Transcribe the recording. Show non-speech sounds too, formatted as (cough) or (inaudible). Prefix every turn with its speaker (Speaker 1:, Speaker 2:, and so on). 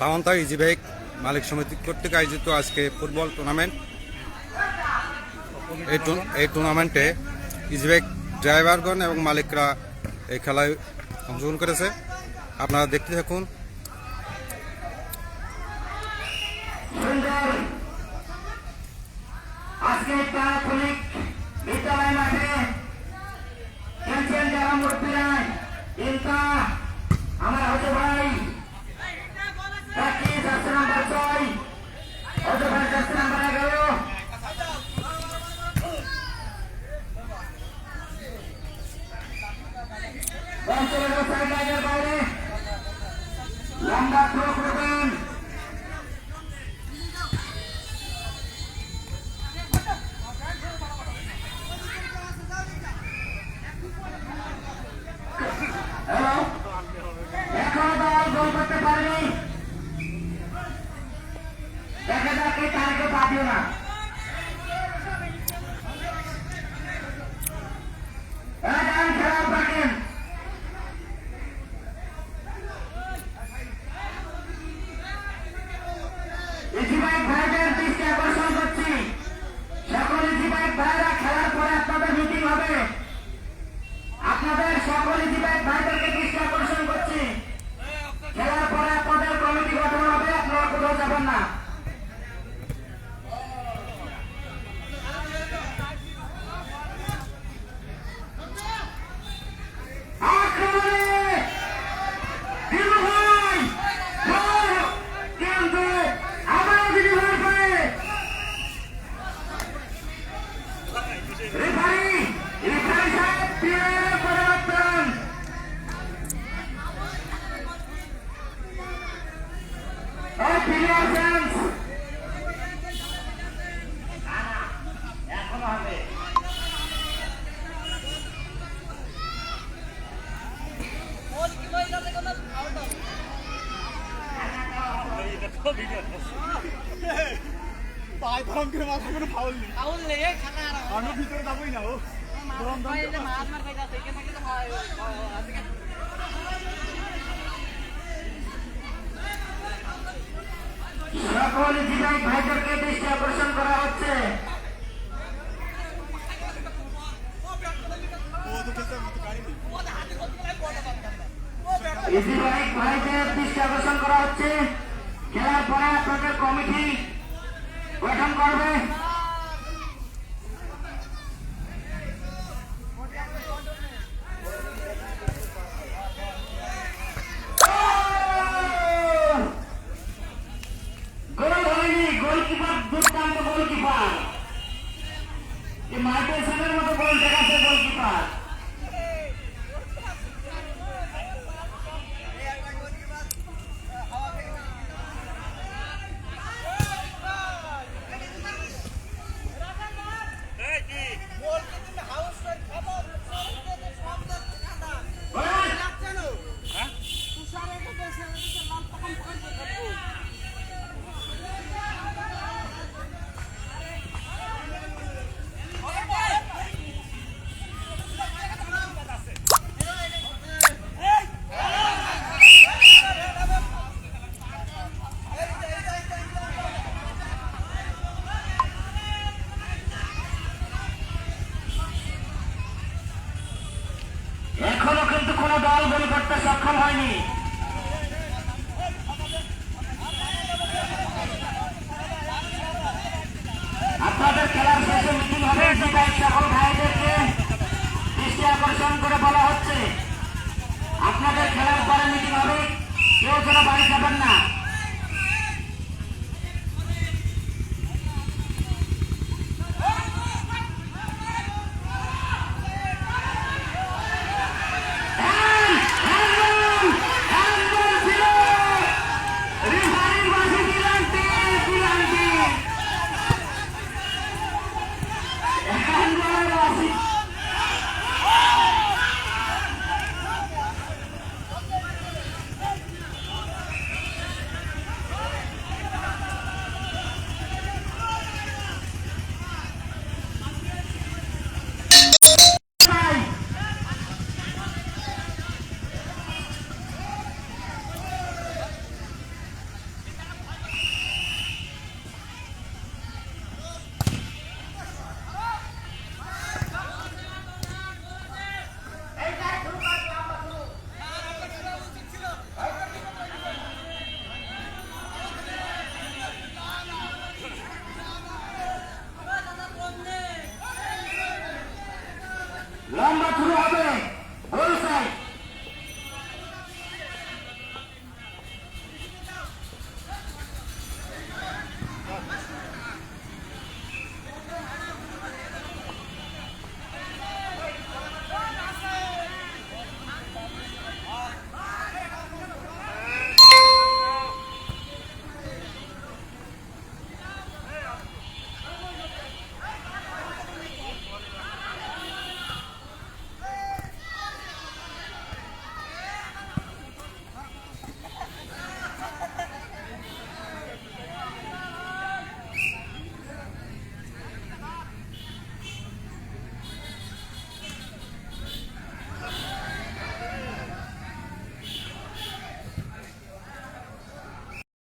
Speaker 1: Samanta easy bike মালিক সমিতি কর্তৃক আয়োজিত আজকে ফুটবল টুর্নামেন্ট। এই টুর- এই টুর্নামেন্টে ইজি বাইক ড্রাইভারগণ এবং মালিকরা এই খেলায় অংশগ্রহণ করেছে। আপনারা দেখতে থাকুন।
Speaker 2: হতে ভাই। অঞ্চলের সাইড লাইনের বাইরে। লম্বা থ্রো করবেন ইজিবাইক (laughs) ভাইদের দৃষ্টি আকর্ষণ করছি সকল ইজিবাইক ভাইরা খেলার পরে আপনাদের মিটিং হবে আপনাদের সকল ইজিবাইক ভাইদেরকে দৃষ্টি আকর্ষণ করছি খেলার পরে আপনাদের কমিটি গঠন হবে আপনারা কোথাও যাবেন না আক্রমণে দিলু ভাই গোল! কিন্তু আবারও দিলু ভাই পায়ে রেফারি রেফারি সাহেব প্লেয়ারের পরিবর্তন ও প্লেয়ার চেঞ্জ এখনও হবে
Speaker 3: পায়ে গরম করে মাথা কোনো ফাউল ভিতরে যাবোই না ও গরম দাম
Speaker 4: মার মার মার খাই যাচ্ছে এখানে কিন্তু আজকে
Speaker 2: সকল জিনাই ভাইদেরকে দৃষ্টি আকর্ষণ করা হচ্ছে ইজিবাইক ভাইদের দৃষ্টি করা হচ্ছে। খেলার পরে আপনাদের কমিটি গঠন করবে গোল হয়নি গোলকিপার দুর্দান্ত গোলকিপার মাইকেল সেনের মতো গোল দেখাচ্ছে গোলকিপার এখনও কিন্তু কোন দল করতে সক্ষম হয়নি। আপনাদের খেলার শেষে মিটিং হবে সেটাই সকল ভাইদেরকে দৃষ্টি আকর্ষণ করে বলা হচ্ছে। আপনাদের খেলার পরে মিটিং হবে, কেউ যেন বাড়ি যাবেন না।